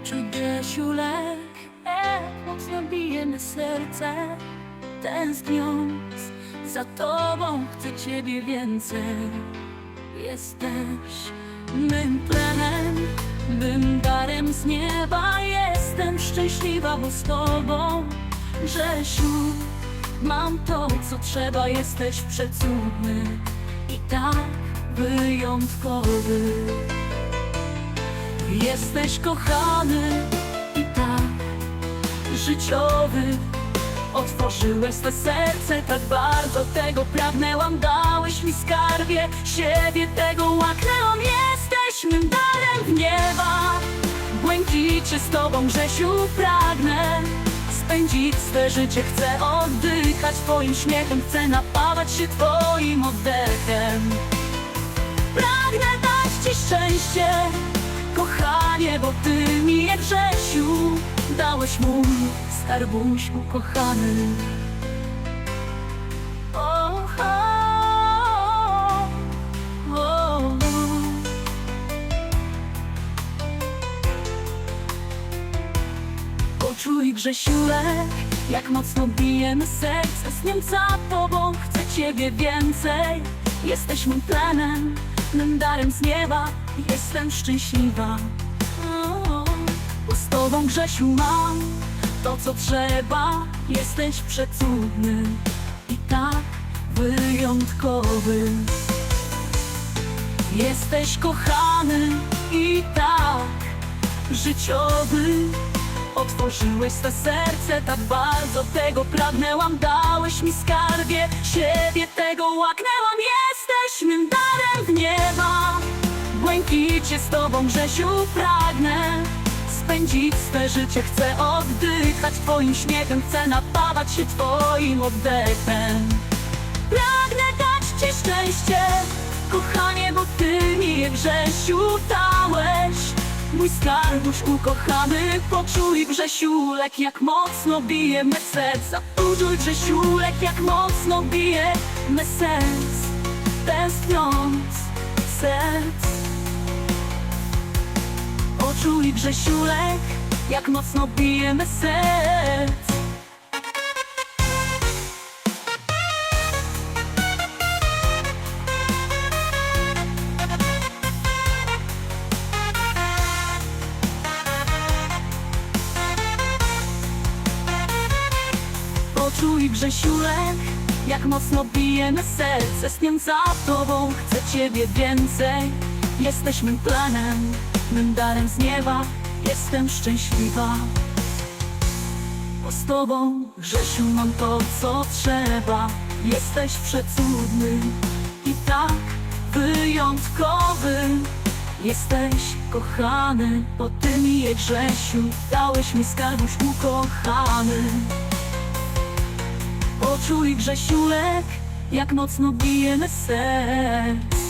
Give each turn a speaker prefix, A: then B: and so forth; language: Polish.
A: Poczuj Grzesiulek, jak mocno bije me serce. Tęskniąc za tobą, chcę ciebie więcej. Jesteś mym plenem, mym darem z nieba. Jestem szczęśliwa, bo z tobą Grzesiu, mam to, co trzeba. Jesteś przecudny i tak wyjątkowy Jesteś kochany i tak życiowy. Otworzyłeś swe serce tak bardzo Tego pragnęłam, dałeś mi skarbie Siebie tego łaknęłam. Jesteś mym darem nieba. Błękicie z tobą Grzesiu pragnę Spędzić swe życie. Chcę oddychać Twoim śmiechem chcę napawać się Twoim oddechem. Pragnę dać Ci szczęście, bo Ty mi Grzesiu dałeś mój skarbuś ukochany. O, o, o, Poczuj Grzesiulek, jak mocno bijemy serce. Z nim za tobą chcę ciebie więcej. Jesteś mym plenem, mym darem z nieba. Jestem szczęśliwa Bo z tobą Grzesiu mam to co trzeba. Jesteś przecudny i tak wyjątkowy. Jesteś kochany i tak życiowy. Otworzyłeś swe serce tak bardzo Tego pragnęłam, dałeś mi skarbie Siebie tego łaknęłam. Jesteś mym darem w nieba. Błękicie z tobą Grzesiu pragnę Spędzić swe życie. Chcę oddychać Twoim śmiechem. Chcę napawać się Twoim oddechem. Pragnę dać Ci szczęście Kochanie, bo Ty mi je Grzesiu dałeś. Mój skarbuś ukochany Poczuj Grzesiulek, jak mocno bije me serca. Poczuj Grzesiulek, jak mocno bije me serc Poczuj Grzesiulek, jak mocno bije me serc. Poczuj Grzesiulek, jak mocno bije me serce. Z za tobą chcę ciebie więcej Jesteś mym planem, mym darem z nieba. Jestem szczęśliwa. Bo z tobą, Grzesiu, mam to, co trzeba. Jesteś przecudny i tak wyjątkowy. Jesteś kochany, bo ty mi je Grzesiu Dałeś mi skarbuś ukochany. Poczuj Grzesiulek, jak mocno bije me serce